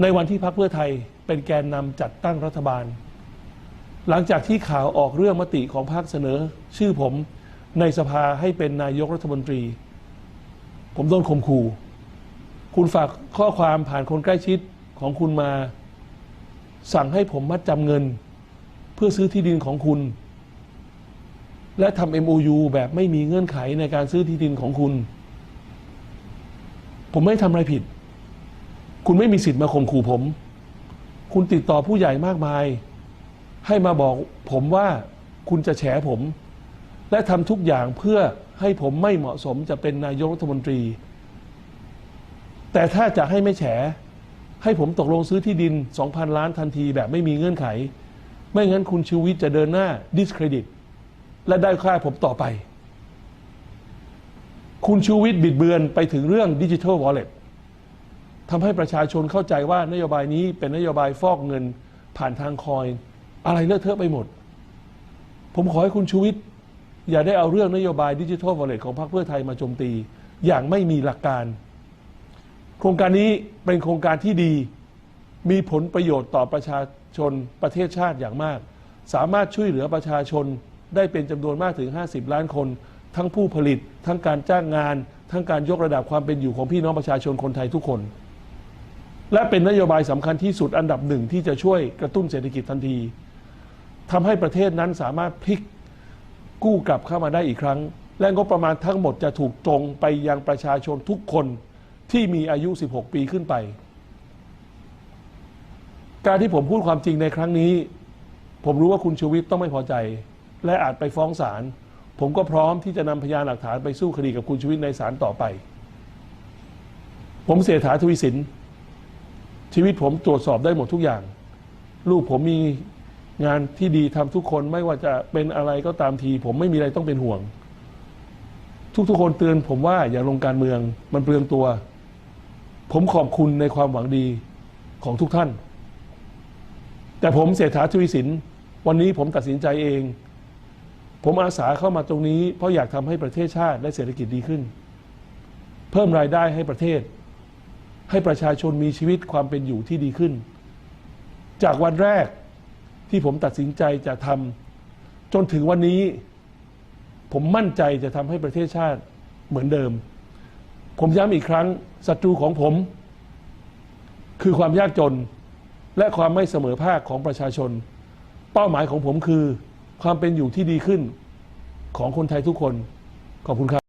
ในวันที่พรรคเพื่อไทยเป็นแกนนำจัดตั้งรัฐบาล หลังจากที่ข่าวออกเรื่องมติของพรรคเสนอ ชื่อผมในสภาให้เป็นนายกรัฐมนตรี ผมโดนข่มขู่ คุณฝากข้อความผ่านคนใกล้ชิดของคุณมา สั่งให้ผมมัดจำเงิน เพื่อซื้อที่ดินของคุณ และทำ MOU แบบไม่มีเงื่อนไขในการซื้อที่ดินของคุณ ผมไม่ทำอะไรผิด คุณไม่มีสิทธิ์มาข่มขู่ผม คุณติดต่อผู้ใหญ่มากมาย ให้มาบอกผมว่าคุณจะแฉผม และทำทุกอย่างเพื่อให้ผมไม่เหมาะสมจะเป็นนายกรัฐมนตรี แต่ถ้าจะให้ไม่แฉ ให้ผมตกลงซื้อที่ดิน 2,000 ล้านทันทีแบบไม่มีเงื่อนไข ไม่งั้นคุณชูวิทย์จะเดินหน้า discredit และได้ค่าผมต่อไป คุณชูวิทย์บิดเบือนไปถึงเรื่องดิจิทัลวอลเล็ต ทำให้ประชาชนเข้าใจว่านโยบายนี้เป็นนโยบายฟอกเงินผ่านทางคอย อะไรเลอะเทอะไปหมด ผมขอให้คุณชูวิทย์อย่าได้เอาเรื่องนโยบายดิจิทัลวอลเล็ตของพรรคเพื่อไทยมาโจมตี อย่างไม่มีหลักการ โครงการนี้เป็นโครงการที่ดี มีผลประโยชน์ต่อประชาชนประเทศชาติอย่างมาก สามารถช่วยเหลือประชาชนได้เป็นจำนวนมากถึง 50 ล้านคน ทั้งผู้ผลิต ทั้งการจ้างงาน ทั้งการยกระดับความเป็นอยู่ของพี่น้องประชาชนคนไทยทุกคน และเป็นนโยบายสำคัญที่สุดอันดับหนึ่งที่จะช่วยกระตุ้นเศรษฐกิจทันทีทำให้ประเทศนั้นสามารถพลิกกู้กลับเข้ามาได้อีกครั้ง และงบประมาณทั้งหมดจะถูกตรงไปยังประชาชนทุกคนที่มีอายุ 16 ปีขึ้นไป การที่ผมพูดความจริงในครั้งนี้ ผมรู้ว่าคุณชูวิทย์ต้องไม่พอใจ และอาจไปฟ้องศาลผมก็พร้อมที่จะนำพยานหลักฐานไปสู้คดีกับคุณชูวิทย์ในศาลต่อไป ผมเสียฐาทวีสิน ชีวิตผมตรวจสอบได้หมดทุกอย่าง ลูกผมมีงานที่ดีทำทุกคนไม่ว่าจะเป็นอะไรก็ตามที ผมไม่มีอะไรต้องเป็นห่วง ทุกๆคนเตือนผมว่าอย่าลงการเมืองมันเปลืองตัว ผมขอบคุณในความหวังดีของทุกท่าน แต่ผมเศรษฐาทวีสิน วันนี้ผมตัดสินใจเอง ผมอาสาเข้ามาตรงนี้ เพราะอยากทำให้ประเทศชาติและเศรษฐกิจดีขึ้น เพิ่มรายได้ให้ประเทศ ให้ประชาชนมีชีวิตความเป็นอยู่ที่ดีขึ้น จากวันแรกที่ผมตัดสินใจจะทำจนถึงวันนี้ ผมมั่นใจจะทำให้ประเทศชาติเหมือนเดิม ผมย้ำอีกครั้งศัตรูของผม คือความยากจนและความไม่เสมอภาคของประชาชน เป้าหมายของผมคือความเป็นอยู่ที่ดีขึ้นของคนไทยทุกคน ขอบคุณครับ